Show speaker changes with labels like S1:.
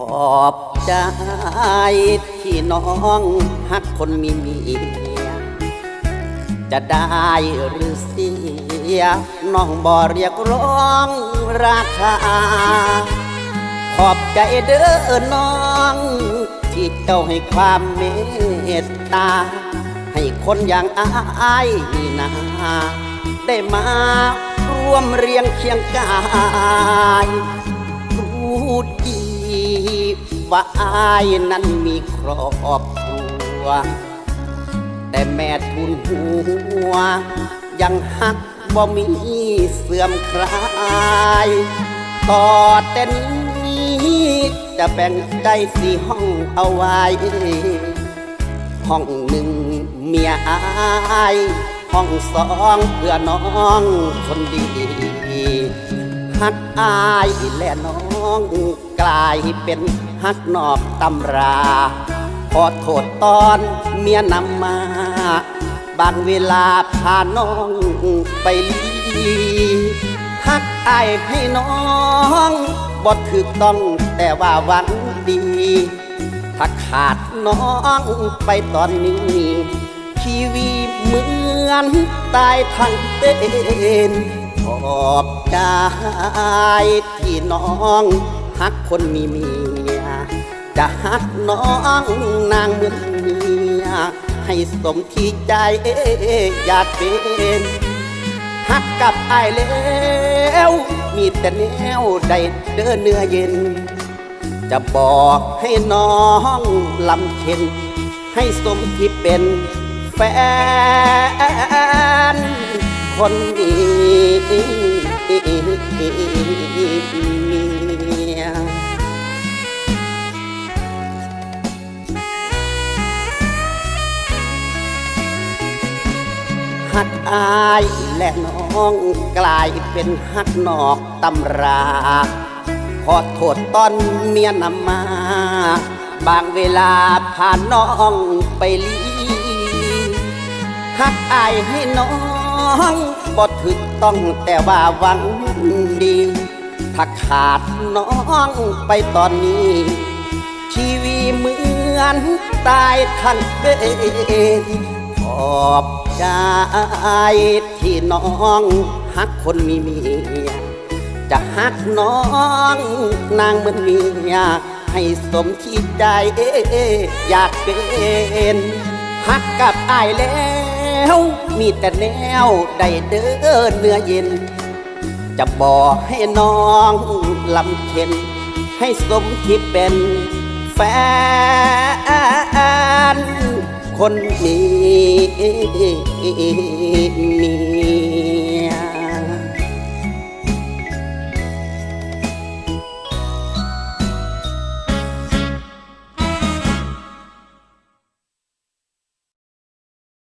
S1: อบใจที่น้องฮักคนมีเมีย จะได้หรือเสียน้องบ่เรียกร้องราคา ขอบใจเด้อน้องที่เจ้าให้ความเมตตา ให้คนอย่างอายนี่นาได้มาร่วมเรียงเคียงกาย ว่าอายนั้นมีครอบครัว แต่แม่ทุนหัว ยังหักบ่มีเสื่อมคลายต่อแต่นี้จะแบ่งใจสี่ห้องเอาไว้ ห้องหนึ่งเมียอาย ห้องสองเพื่อน้องคนดีฮักอายและน้อง กลายเป็นฮักนอกตำรา ขอโทษตอนเมียนำมา บางเวลาพาน้องไปลีฮักอายให้น้องบ่ถูกต้องแต่ว่าหวังดี ถ้าขาดน้องไปตอนนี้ชีวีเหมือนตายทั้งเป็นขอบใจที่น้อง ฮักคนมีเมีย จะฮักน้องนางเมือนเมีย ให้สมที่ใจอยากเป็นฮักกับไอายแล้วมีแต่แนวใดเด้อเนื้อเย็น จะบอกให้น้องลำเค็น ให้สมที่เป็นแฟนคนดี ฮักอายและน้องกลายเป็นฮักนอกตำรา ขอโทษตอนเมียนำมา บางเวลาพาน้องไปลีฮักอายให้น้องบ่ถึกต้องแต่ว่าหวังดี ถ้าขาดน้องไปตอนนี้ ชีวีเหมือนตายทั้งเป็นขอบ ใจที่น้องฮักคนมีเมีย จะฮักน้องนางเหมือนเมีย ให้สมที่ใจอยากเป็นฮักกับอายแล้วมีแต่แนวใดเด้อเนื้อเย็น จะบอกให้น้องลำเค็น ให้สมที่เป็นแฟน คนมี